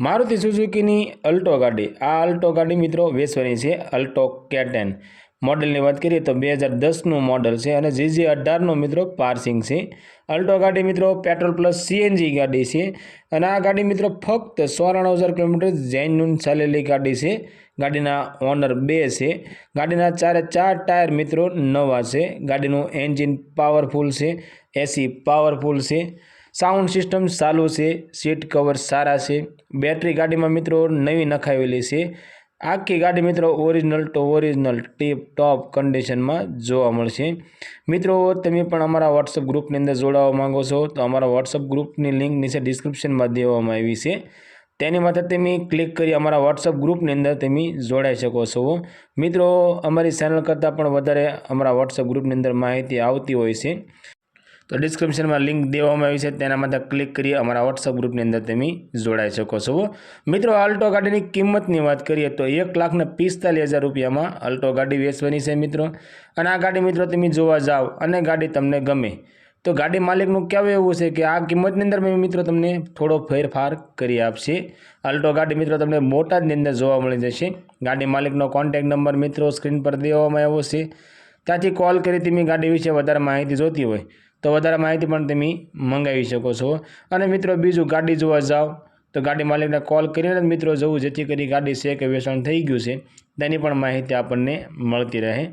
Maruti સુઝુકીની Alto ગાડી. આ Alto ગાડી મિત્રો વેચવાની છે અલ્ટો કેટેન. મોડલની વાત કરીએ તો બે હજાર દસનું મોડલ છે અને જીજી અઢારનું મિત્રો પાર્સિંગ છે. અલ્ટો ગાડી મિત્રો પેટ્રોલ પ્લસ સીએનજી ગાડી છે અને આ ગાડી મિત્રો ફક્ત સોરાણું હજાર કિલોમીટર જૈનનું ચાલેલી ગાડી છે. ગાડીના ઓનર બે છે. ગાડીના ચારે ચાર ટાયર મિત્રો નવા છે. ગાડીનું એન્જિન પાવરફુલ છે. એસી પાવરફુલ છે. સાઉન્ડ સિસ્ટમ ચાલુ છે સીટ કવર સારા છે બેટરી ગાડીમાં મિત્રો નવી નખાવેલી છે. આખી ગાડી મિત્રો original to original tip top કન્ડિશનમાં જોવા મળશે. મિત્રો, તમે પણ અમારા વોટ્સઅપ ગ્રુપની અંદર જોડાવા માંગો છો, તો અમારા વોટ્સઅપ ગ્રુપની લિંક નીચે ડિસ્ક્રિપ્શનમાં દેવામાં આવી છે. તેની માથે તમે ક્લિક કરી અમારા વોટ્સઅપ ગ્રુપની અંદર તમે જોડાઈ શકો છો. મિત્રો, અમારી ચેનલ કરતાં પણ વધારે અમારા વોટ્સઅપ ગ્રુપની અંદર માહિતી આવતી હોય છે. તો ડિસ્ક્રિપ્શનમાં લિંક દેવામાં આવી છે, તેના માટે ક્લિક કરી અમારા વોટ્સઅપ ગ્રુપની અંદર તમે જોડાઈ શકો છો. મિત્રો આલ્ટો ગાડીની કિંમતની વાત કરીએ તો એક લાખને પિસ્તાલીસ હજાર રૂપિયામાં અલ્ટો ગાડી વેચવાની છે મિત્રો. અને આ ગાડી મિત્રો તમે જોવા જાઓ અને ગાડી તમને ગમે, તો ગાડી માલિકનું કહેવું એવું છે કે આ કિંમતની અંદર મેં મિત્રો તમને થોડો ફેરફાર કરી આપશે. અલ્ટો ગાડી મિત્રો તમને બોટાદની અંદર જોવા મળી જશે. ગાડી માલિકનો કોન્ટેક નંબર મિત્રો સ્ક્રીન પર દેવામાં આવ્યો છે. ત્યાંથી કોલ કરી તમે ગાડી વિશે વધારે માહિતી જોતી હોય તો વધારે માહિતી પણ તમે મંગાવી શકો છો. અને મિત્રો, બીજું ગાડી જોવા જાઓ, તો ગાડી માલિકને કોલ કરીને મિત્રો જવું, જેથી કરી ગાડી છે કે વેચાણ થઈ ગયું છે. તેની પણ માહિતી આપણને મળતી રહે.